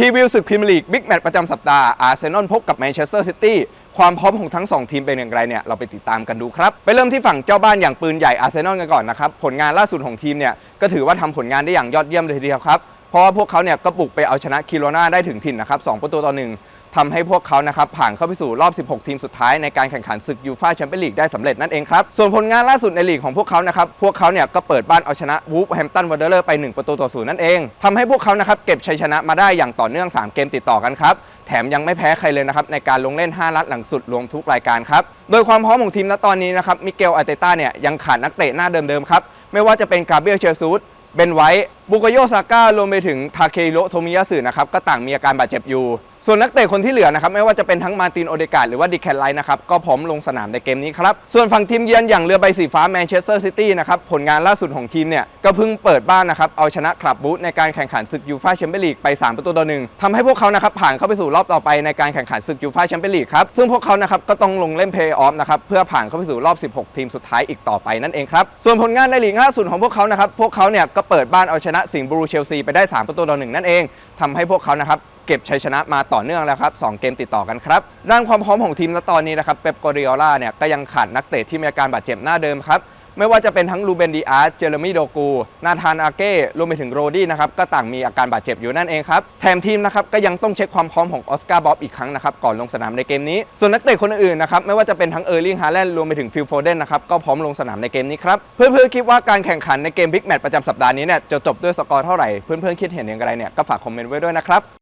พรีวิวศึกพรีเมียร์ลีกบิ๊กแมตช์ประจำสัปดาห์อาร์เซนอลพบกับแมนเชสเตอร์ซิตี้ความพร้อมของทั้ง 2 ทีมเป็นอย่างไรเนี่ยเราไปติดตามกันดูครับ ไปเริ่มที่ฝั่งเจ้าบ้านอย่างปืนใหญ่อาร์เซนอลกันก่อนนะครับ ผลงานล่าสุดของทีมเนี่ยก็ถือว่าทำผลงานได้อย่างยอดเยี่ยมเลยทีเดียวครับ เพราะว่าพวกเขาเนี่ยก็ปลุกไปเอาชนะคิโรนาได้ถึงถิ่นนะครับ2ประตูต่อหนึ่ง ทำให้พวกเขานะครับผ่านเข้าไปสู่รอบ 16 ทีมสุดท้ายในการแข่งขันศึกยูฟ่าแชมเปี้ยนลีกได้สำเร็จนั่นเองครับ ส่วนผลงานล่าสุดในลีกของพวกเขานะครับ พวกเขาเนี่ยก็เปิดบ้านเอาชนะวูฟแฮมตันวันเดอร์เลอร์ไป 1 ประตูต่อศูนย์นั่นเองทำให้พวกเขานะครับเก็บชัยชนะมาได้อย่างต่อเนื่อง 3 เกมติดต่อกันครับแถมยังไม่แพ้ใครเลยนะครับในการลงเล่น 5 นัดหลังสุดรวมทุกรายการครับโดยความพร้อมของทีมณตอนนี้นะครับมิเกลอาร์เตต้าเนี่ยยังขาดนักเตะหน้าเดิมๆครับไม่ว่าจะเป็นกาเบรียลเชอร์ซูดเบนไวท์ บุกโยซาก้ารวมไปถึงทาเคโรโทมิยาสึนะครับก็ต่างมีอาการบาดเจ็บอยู่ ส่วนนักเตะคนที่เหลือนะครับไม่ว่าจะเป็นทั้งมาตินโอเดกาดหรือว่าดิแคนไลท์นะครับก็พร้อมลงสนามในเกมนี้ครับ ส่วนฝั่งทีมเยือนอย่างเรือใบสีฟ้าแมนเชสเตอร์ซิตี้นะครับผลงานล่าสุดของทีมเนี่ยก็เพิ่งเปิดบ้านนะครับเอาชนะคลับบูธในการแข่งขันศึกยูฟ่าแชมเปี้ยนลีกไป 3 ประตูต่อหนึ่งทำให้พวกเขานะครับผ่านเข้าไปสู่รอบต่อไปในการแข่งขันศึกยูฟ่าแชมเปี้ยนลีกครับซึ่งพวกเขานะครับก็ต้องลงเล่นเพย์ออฟนะครับเพื่อผ่านเข้าไปสู่รอบ 16 ทีมสุดท้ายอีกต่อไปนั่นเองครับส่วนผลงานในลีกล่าสุดของพวกเขานะครับพวกเขาเนี่ยก็เปิดบ้านเอาชนะสิงห์บรูเชลซีไปได้ 3 ประตูต่อหนึ่งนั่นเองทำให้พวกเขานะครับเก็บชัยชนะมาต่อเนื่องแล้วครับสเกมติดต่อกันครับด้านความพร้อมของทีมณตอนนี้นะครับเป๊ปกอริโอล่าเนี่ยก็ยังขาดนักเตะที่มีอาการบาดเจ็บหน้าเดิมครับ ไม่ว่าจะเป็นทั้งลูเบนดีอาร์เจเรมีโดกูนาธานอาเก้รวมไปถึงโรดี้นะครับก็ต่างมีอาการบาดเจ็บอยู่นั่นเองครับแถมทีมนะครับก็ยังต้องเช็คความพร้อมของออสการ์บ๊อบอีกครั้งนะครับก่อนลงสนามในเกมนี้ ส่วนนักเตะคนอื่นนะครับไม่ว่าจะเป็นทั้งเออร์ลิงฮาแลนด์รวมไปถึงฟิลโฟเดนนะครับก็พร้อมลงสนามในเกมนี้ครับเพื่อนๆคิดว่าการแข่งขันในเกมบิ๊กแมตช์ประจำสัปดาห์นี้เนี่ยจะจบด้วยสกอร์เท่าไหร่เพื่อนๆคิดเห็นอย่างไรเนี่ยก็ฝากคอมเมนต์ไว้ด้วยนะครับ